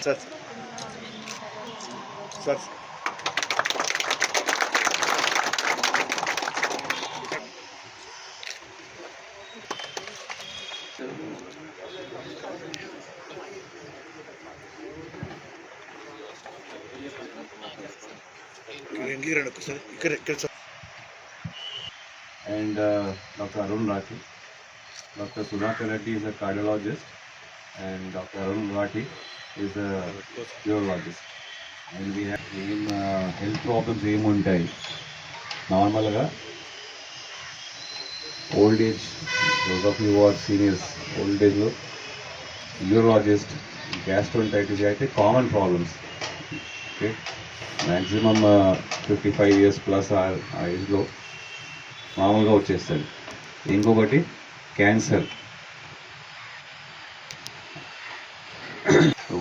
Sat. Sat. And uh, Dr. Arun Rathi. Dr. Sunaka Reddy is a cardiologist and Dr. Arun Rathi is pure water and we ఏం health problems ఏముంటాయి నార్మల్గా old age those of you are seniors old ఏజ్లో urologist gastroenteritis అయితే common problems okay maximum fifty five years plus ఆ ఏజ్లో మామూలుగా వచ్చేస్తుంది. ఇంకొకటి cancer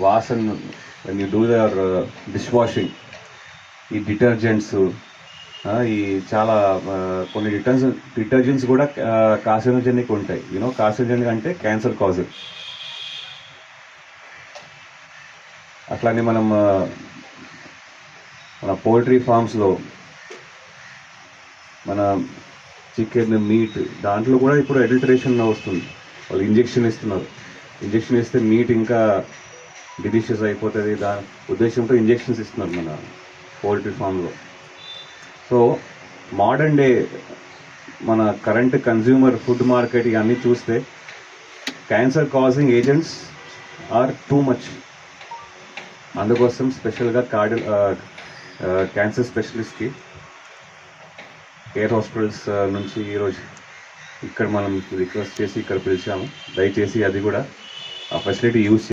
Vasan when you do the dish washing ఈ డిటర్జెంట్స్ ఈ చాలా కొన్ని డిటర్జెంట్స్ డిటర్జెంట్స్ కూడా కాసినోజెనిక్ ఉంటాయి. యూనో కాసినోజెనిక్ అంటే క్యాన్సర్ కాజ్ అట్లానే మనం మన పోల్ట్రీ ఫార్మ్స్లో మన చికెన్ మీట్ దాంట్లో కూడా ఇప్పుడు అడల్టరేషన్ వస్తుంది. వాళ్ళు ఇంజెక్షన్ ఇస్తున్నారు. ఇంజక్షన్ ఇస్తే మీట్ ఇంకా డిలీషియస్ అయిపోతుంది. దాని ఉద్దేశంతో ఇంజెక్షన్స్ ఇస్తున్నారు మన పోల్ట్రీ ఫామ్లో. సో మోడర్న్ డే మన కరెంట్ కన్జ్యూమర్ ఫుడ్ మార్కెట్ ఇవన్నీ చూస్తే cancer causing agents are too much. అందుకోసం స్పెషల్గా కార్డి క్యాన్సర్ స్పెషలిస్ట్కి కేర్ హాస్పిటల్స్ నుంచి ఈరోజు ఇక్కడ మనం రిక్వెస్ట్ చేసి ఇక్కడ పిలిచాము. దయచేసి అది కూడా facility use.